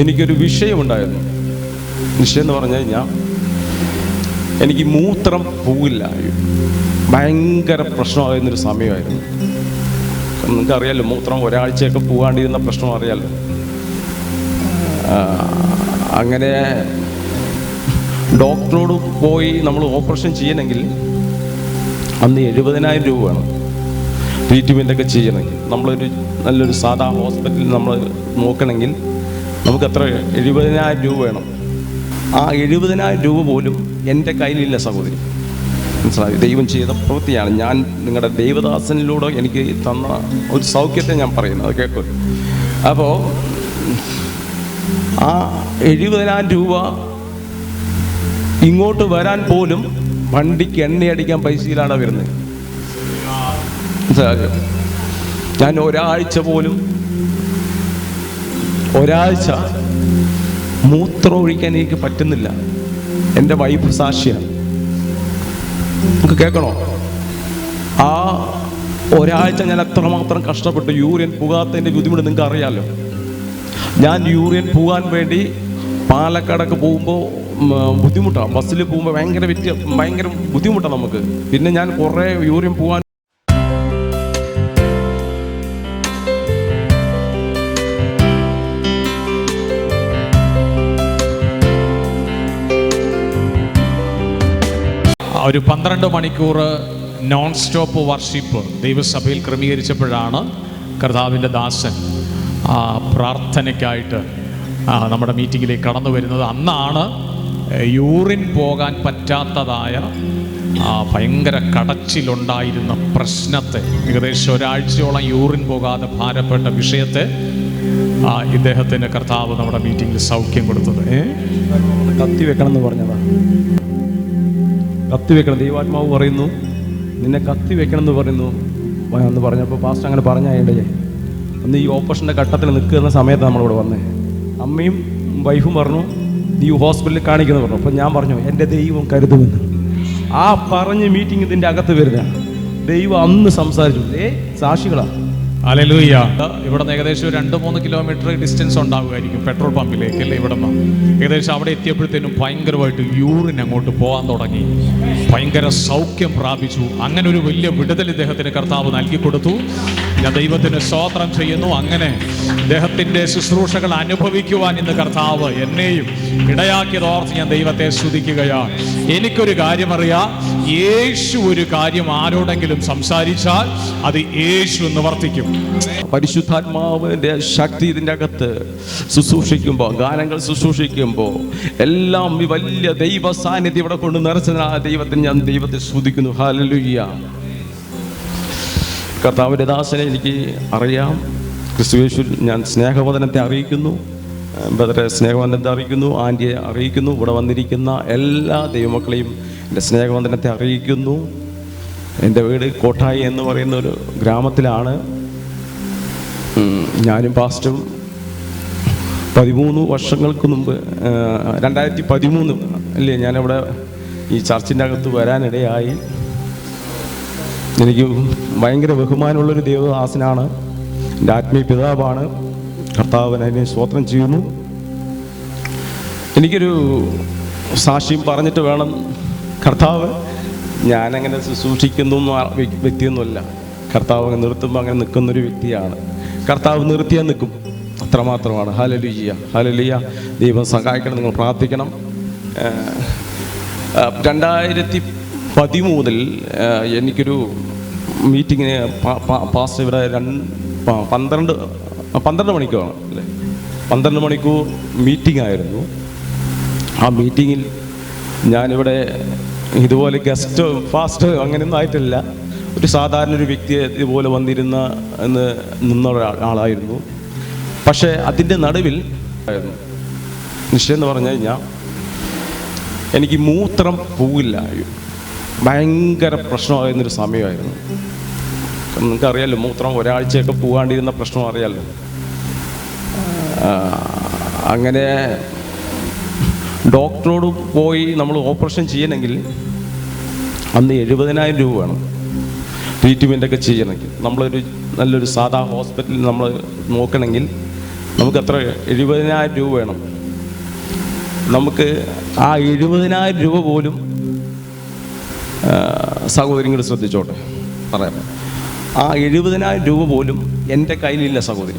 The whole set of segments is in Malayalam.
എനിക്കൊരു വിഷയമുണ്ടായിരുന്നു. വിഷയം എന്ന് പറഞ്ഞു കഴിഞ്ഞാൽ എനിക്ക് മൂത്രം പോവില്ല. ഭയങ്കര പ്രശ്നമായിരുന്നൊരു സമയമായിരുന്നു. നിങ്ങൾക്ക് അറിയാലോ മൂത്രം ഒരാഴ്ചയൊക്കെ പോകാണ്ടിരുന്ന പ്രശ്നം അറിയാലോ അങ്ങനെ ഡോക്ടറോട് പോയി നമ്മൾ ഓപ്പറേഷൻ ചെയ്യണമെങ്കിൽ അന്ന് എഴുപതിനായിരം രൂപ വേണം. ട്രീറ്റ്മെന്റ് ഒക്കെ ചെയ്യണമെങ്കിൽ. നമ്മളൊരു നല്ലൊരു സാധാ ഹോസ്പിറ്റലിൽ നമ്മൾ നോക്കണമെങ്കിൽ നമുക്ക് എത്ര എഴുപതിനായിരം രൂപ വേണം. ആ എഴുപതിനായിരം രൂപ പോലും എന്റെ കയ്യിലില്ല സഹോദരി. മനസ്സിലായി? ദൈവം ചെയ്ത പ്രവൃത്തിയാണ്. ഞാൻ നിങ്ങളുടെ ദൈവദാസനിലൂടെ എനിക്ക് തന്ന ഒരു സൗഖ്യത്തെ ഞാൻ പറയുന്നത്. കേൾക്കും അപ്പോൾ ആ എഴുപതിനായിരം രൂപ ഇങ്ങോട്ട് വരാൻ പോലും വണ്ടിക്ക് എണ്ണയടിക്കാൻ പൈസയിലാണ് വരുന്നത്? ഞാൻ ഒരാഴ്ച പോലും ഒരാഴ്ച മൂത്രം ഒഴിക്കാൻ എനിക്ക് പറ്റുന്നില്ല. എന്റെ വൈഫ് സാക്ഷിയാണ് നമുക്ക് കേൾക്കണോ? ആ ഒരാഴ്ച ഞാൻ എത്രമാത്രം കഷ്ടപ്പെട്ടു യൂറിയൻ പുകാത്തതിന്റെ ബുദ്ധിമുട്ട് നിങ്ങൾക്ക് അറിയാമല്ലോ ഞാൻ യൂറിയൻ പോകാൻ വേണ്ടി പാലക്കാടൊക്കെ പോകുമ്പോൾ ബുദ്ധിമുട്ടാണ്. ബസ്സിൽ പോകുമ്പോൾ ഭയങ്കര വ്യത്യ ഭയങ്കര ബുദ്ധിമുട്ടാണ് നമുക്ക്. പിന്നെ ഞാൻ കുറേ യൂറിയൻ പോകാൻ ഒരു പന്ത്രണ്ട് മണിക്കൂർ നോൺ സ്റ്റോപ്പ് വർഷിപ്പ് ദൈവസഭയിൽ ക്രമീകരിച്ചപ്പോഴാണ് കർത്താവിന്റെ ദാസൻ പ്രാർത്ഥനയ്ക്കായിട്ട് നമ്മുടെ മീറ്റിങ്ങിലേക്ക് കടന്നു വരുന്നത്. അന്നാണ് യൂറിൻ പോകാൻ പറ്റാത്തതായ ഭയങ്കര കടച്ചിലുണ്ടായിരുന്ന പ്രശ്നത്തെ ഏകദേശം ഒരാഴ്ചയോളം യൂറിൻ പോകാതെ ഭാരപ്പെട്ട വിഷയത്തെ ആ, ഇദ്ദേഹത്തിന് കർത്താവ് നമ്മുടെ മീറ്റിങ്ങിൽ സൗഖ്യം കൊടുത്തത്. കത്തി വെക്കണം എന്ന് പറഞ്ഞതാ. കത്തി വെക്കണം ദൈവാത്മാവ് പറയുന്നു നിന്നെ കത്തിവെക്കണം എന്ന് പറയുന്നു എന്ന് പറഞ്ഞപ്പോൾ പാസ്റ്റർ അങ്ങനെ പറഞ്ഞേ അന്ന് ഈ ഓപ്പറേഷന്റെ ഘട്ടത്തിൽ നിൽക്കുന്ന സമയത്ത് നമ്മളിവിടെ വന്നേ. അമ്മയും വൈഫും പറഞ്ഞു നീ ഹോസ്പിറ്റലിൽ കാണിക്കുന്നു പറഞ്ഞു. അപ്പം ഞാൻ പറഞ്ഞു എന്റെ ദൈവം കരുതുമെന്ന്. ആ പറഞ്ഞ് മീറ്റിംഗ് ഇതിന്റെ അകത്ത് വരുന്ന ദൈവം അന്ന് സംസാരിച്ചു. ഏ സാക്ഷികളാ അലലൂയ്യ ഇവിടെ നിന്ന് ഏകദേശം രണ്ട് മൂന്ന് കിലോമീറ്റർ ഡിസ്റ്റൻസ് ഉണ്ടാവുമായിരിക്കും പെട്രോൾ പമ്പിലേക്ക് അല്ലേ? ഇവിടെ നിന്ന് ഏകദേശം അവിടെ എത്തിയപ്പോഴത്തേനും ഭയങ്കരമായിട്ട് യൂറിൻ അങ്ങോട്ട് പോകാൻ തുടങ്ങി. ഭയങ്കര സൗഖ്യം പ്രാപിച്ചു. അങ്ങനെ ഒരു വലിയ വിടുതൽ ഇദ്ദേഹത്തിന് കർത്താവ് നൽകി കൊടുത്തു ഞാൻ ദൈവത്തിന് സ്തോത്രം ചെയ്യുന്നു. അങ്ങനെ ദേഹത്തിന്റെ ശുശ്രൂഷകൾ അനുഭവിക്കുവാൻ ഇന്ന് കർത്താവ് എന്നെയും ഇടയാക്കിയത് ഓർത്ത് ഞാൻ ദൈവത്തെ സ്തുതിക്കുകയാണ് എനിക്കൊരു കാര്യമറിയാം. യേശു ഒരു കാര്യം ആരോടെങ്കിലും സംസാരിച്ചാൽ അത് യേശു എന്ന് നിവർത്തിക്കും പരിശുദ്ധാത്മാവിന്റെ ശക്തി ഇതിന്റെ അകത്ത് ശുശ്രൂഷിക്കുമ്പോൾ ഗാനങ്ങൾ ശുശ്രൂഷിക്കുമ്പോൾ എല്ലാം ഈ വലിയ ദൈവ സാന്നിധ്യം ഇവിടെ കൊണ്ട് ആ ദൈവത്തിന് ഞാൻ ദൈവത്തെ സ്തുതിക്കുന്നു. ഹാലലുയ്യ കർത്താവിന്റെ ദാസനെ എനിക്ക് അറിയാം. ക്രിസ്തുവേശു ഞാൻ സ്നേഹവദനത്തെ അറിയിക്കുന്നു. ബദറെ സ്നേഹവന്ദനത്തെ അറിയിക്കുന്നു. ആന്റിയെ അറിയിക്കുന്നു. ഇവിടെ വന്നിരിക്കുന്ന എല്ലാ ദൈവമക്കളെയും എന്റെ സ്നേഹവന്ദനത്തെ അറിയിക്കുന്നു. എന്റെ വീട് കോട്ടായി എന്ന് പറയുന്ന ഒരു ഗ്രാമത്തിലാണ്. ഞാനും പാസ്റ്റും പതിമൂന്ന് വർഷങ്ങൾക്ക് മുമ്പ് രണ്ടായിരത്തി പതിമൂന്ന് അല്ലേ ഞാനിവിടെ ഈ ചർച്ചിന്റെ അകത്ത് വരാനിടയായി. എനിക്ക് ഭയങ്കര ബഹുമാനമുള്ളൊരു ദേവദാസനാണ്. എന്റെ ആത്മീയ പിതാവാണ്. കർത്താവിനെ അതിനെ സ്വോത്രം ചെയ്യുന്നു. എനിക്കൊരു സാക്ഷ്യം പറഞ്ഞിട്ട് വേണം. കർത്താവ് ഞാനങ്ങനെ ശുശ്രൂഷിക്കുന്നു എന്ന വ്യക്തിയൊന്നുമല്ല. കർത്താവ് നിർത്തുമ്പോൾ അങ്ങനെ നിൽക്കുന്നൊരു വ്യക്തിയാണ്. കർത്താവ് നിർത്തിയാൽ നിൽക്കും. അത്രമാത്രമാണ്. ഹലലുയ്യ ഹലലിയ ദൈവം സഹായിക്കണം നിങ്ങൾ പ്രാർത്ഥിക്കണം. രണ്ടായിരത്തി പതിമൂന്നിൽ എനിക്കൊരു മീറ്റിങ്ങിന് പാസ്റ്റ് ഇവിടെ രണ്ട് പന്ത്രണ്ട് പന്ത്രണ്ട് മണിക്കൂറാണ് അല്ലേ? പന്ത്രണ്ട് മണിക്കൂർ മീറ്റിംഗ് ആയിരുന്നു ആ മീറ്റിങ്ങിൽ ഞാനിവിടെ ഇതുപോലെ ഗസ്റ്റ് ഫാസ്റ്റ് അങ്ങനെയൊന്നും ആയിട്ടില്ല. ഒരു സാധാരണ ഒരു വ്യക്തിയെ ഇതുപോലെ വന്നിരുന്ന എന്ന് നിന്ന ആളായിരുന്നു. പക്ഷേ അതിന്റെ നടുവിൽ ആയിരുന്നു നിശ്ചയം എന്ന് പറഞ്ഞു കഴിഞ്ഞാൽ എനിക്ക് മൂത്രം പോവില്ല ഭയങ്കര പ്രശ്നമായിരുന്നൊരു സമയമായിരുന്നു. നിങ്ങൾക്ക് അറിയാലോ മൂത്രം ഒരാഴ്ചയൊക്കെ പോകാണ്ടിരുന്ന പ്രശ്നം അറിയാലോ? അങ്ങനെ ഡോക്ടറോട് പോയി നമ്മൾ ഓപ്പറേഷൻ ചെയ്യണമെങ്കിൽ അന്ന് എഴുപതിനായിരം രൂപ വേണം ട്രീറ്റ്മെന്റ് ഒക്കെ ചെയ്യണമെങ്കിൽ. നമ്മളൊരു നല്ലൊരു സാധാ ഹോസ്പിറ്റലിൽ നമ്മൾ നോക്കണമെങ്കിൽ നമുക്ക് അത്ര എഴുപതിനായിരം രൂപ വേണം. നമുക്ക് ആ എഴുപതിനായിരം രൂപ പോലും സഹോദരിങ്ങൾ ശ്രദ്ധിച്ചോട്ടെ. പറയാം. ആ എഴുപതിനായിരം രൂപ പോലും എന്റെ കയ്യിലില്ല സഹോദരി.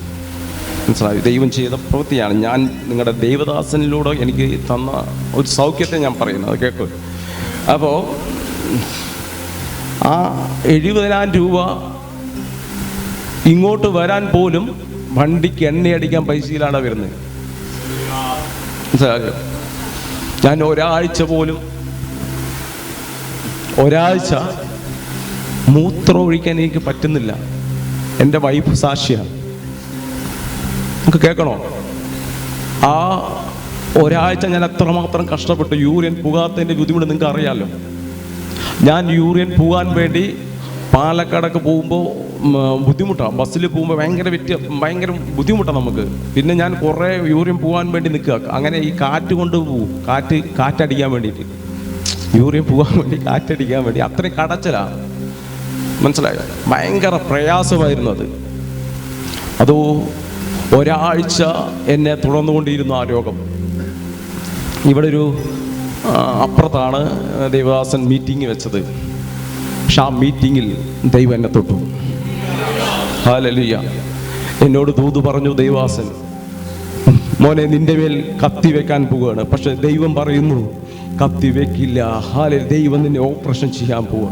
മനസ്സിലായി? ദൈവം ചെയ്ത പ്രവൃത്തിയാണ്. ഞാൻ നിങ്ങളുടെ ദൈവദാസനിലൂടെ എനിക്ക് തന്ന ഒരു സൗഖ്യത്തെ ഞാൻ പറയുന്നത് അത് കേൾക്കൂ അപ്പോൾ ആ എഴുപതിനായിരം രൂപ ഇങ്ങോട്ട് വരാൻ പോലും വണ്ടിക്ക് എണ്ണയടിക്കാൻ പൈസയിലാണ് വരുന്നത്? ഞാൻ ഒരാഴ്ച പോലും ഒരാഴ്ച മൂത്രം ഒഴിക്കാൻ എനിക്ക് പറ്റുന്നില്ല. എന്റെ വൈഫ് സാക്ഷിയാണ് നമുക്ക് കേൾക്കണോ? ആ ഒരാഴ്ച ഞാൻ എത്രമാത്രം കഷ്ടപ്പെട്ടു. യൂറിയൻ പുകാത്തതിന്റെ ബുദ്ധിമുട്ട് നിങ്ങൾക്ക് അറിയാമല്ലോ ഞാൻ യൂറിയൻ പോകാൻ വേണ്ടി പാലക്കാടൊക്കെ പോകുമ്പോൾ ബുദ്ധിമുട്ടാണ് ബസ്സിൽ പോകുമ്പോൾ ഭയങ്കര വ്യത്യ ഭയങ്കര ബുദ്ധിമുട്ടാണ് നമുക്ക്. പിന്നെ ഞാൻ കുറേ യൂറിയൻ പോകാൻ വേണ്ടി നിൽക്കുക. അങ്ങനെ ഈ കാറ്റ് കൊണ്ട് പോകും കാറ്റ് കാറ്റടിക്കാൻ വേണ്ടിയിട്ട്. യൂറിയൻ പോകാൻ വേണ്ടി കാറ്റടിക്കാൻ വേണ്ടി അത്രയും കടച്ചലാണ്. മനസ്സിലായോ? ഭയങ്കര പ്രയാസമായിരുന്നു അത്. അതോ ഒരാഴ്ച എന്നെ തുടർന്നുകൊണ്ടിരുന്നു ആ രോഗം. ഇവിടെ ഒരു അപ്പുറത്താണ് ദേവദാസൻ മീറ്റിംഗ് വെച്ചത്. പക്ഷെ ആ മീറ്റിങ്ങിൽ ദൈവം എന്നെ തൊട്ടു. ഹാലലിയ എന്നോട് ദൂത് പറഞ്ഞു ദൈവാസൻ മോനെ നിന്റെ മേൽ കത്തി വെക്കാൻ പോവുകയാണ്. പക്ഷെ ദൈവം പറയുന്നു കത്തി വെക്കില്ല ഹാലെ ദൈവം നിന്നെ ഓപ്പറേഷൻ ചെയ്യാൻ പോവുക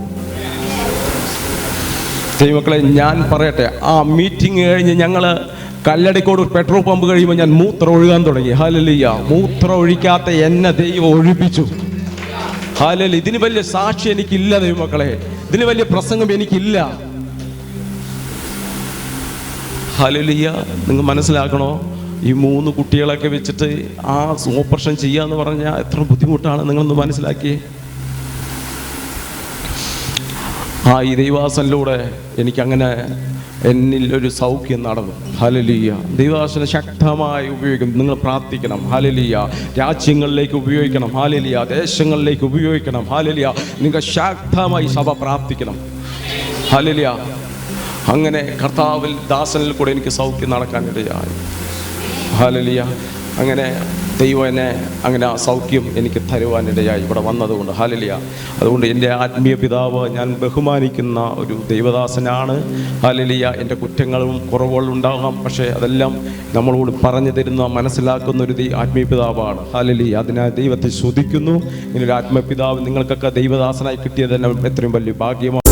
ദൈവമക്കളെ ഞാൻ പറയട്ടെ ആ മീറ്റിംഗ് കഴിഞ്ഞ് ഞങ്ങൾ കല്ലടിക്കോട് പെട്രോൾ പമ്പ് കഴിയുമ്പോൾ ഞാൻ മൂത്രം ഒഴുകാൻ തുടങ്ങി. ഹാലലിയ മൂത്രം ഒഴിക്കാത്ത എന്നെ ദൈവം ഒഴിപ്പിച്ചു. ഹാലലി ഇതിന് വലിയ സാക്ഷി എനിക്കില്ല ദൈവമക്കളെ. ഇതിന് വലിയ പ്രസംഗം എനിക്കില്ല. ഹാലലിയ നിങ്ങൾ മനസ്സിലാക്കണോ? ഈ മൂന്ന് കുട്ടികളൊക്കെ വെച്ചിട്ട് ആ ഓപ്പറേഷൻ ചെയ്യാന്ന് പറഞ്ഞാൽ എത്ര ബുദ്ധിമുട്ടാണ് നിങ്ങളൊന്ന് മനസ്സിലാക്കി. ആ ഈ ദൈവാസനിലൂടെ എനിക്കങ്ങനെ എന്നിൽ ഒരു സൗഖ്യം നടന്നു. ഹലലിയ ദൈവാസനെ ശക്തമായി ഉപയോഗിക്കും നിങ്ങൾ പ്രാർത്ഥിക്കണം. ഹലലിയ രാജ്യങ്ങളിലേക്ക് ഉപയോഗിക്കണം. ഹാലലിയ ദേശങ്ങളിലേക്ക് ഉപയോഗിക്കണം. ഹാലലിയ നിങ്ങൾ ശക്തമായി സഭ പ്രാർത്ഥിക്കണം. ഹലലിയ അങ്ങനെ കർത്താവിൽ ദാസനിൽ കൂടെ എനിക്ക് സൗഖ്യം നടക്കാനിടയായി. ഹാലലിയ. അങ്ങനെ ദൈവം എന്നെ അങ്ങനെ ആ സൗഖ്യം എനിക്ക് തരുവാനിടയായി ഇവിടെ വന്നതുകൊണ്ട് ഹാലലിയ. അതുകൊണ്ട് എന്റെ ആത്മീയ പിതാവ് ഞാൻ ബഹുമാനിക്കുന്ന ഒരു ദൈവദാസനാണ്. ഹാലലിയ എന്റെ കുറ്റങ്ങളും കുറവുകളും ഉണ്ടാകാം. പക്ഷേ അതെല്ലാം നമ്മളോട് പറഞ്ഞു തരുന്ന മനസ്സിലാക്കുന്ന ഒരു ആത്മീയ പിതാവാണ് ഹാലലിയ. അതിനാൽ ദൈവത്തെ ശ്രുതിക്കുന്നു ഇങ്ങനൊരു ആത്മീയ പിതാവ് നിങ്ങൾക്കൊക്കെ ദൈവദാസനായി കിട്ടിയത് തന്നെ എത്രയും വലിയ ഭാഗ്യമാണ്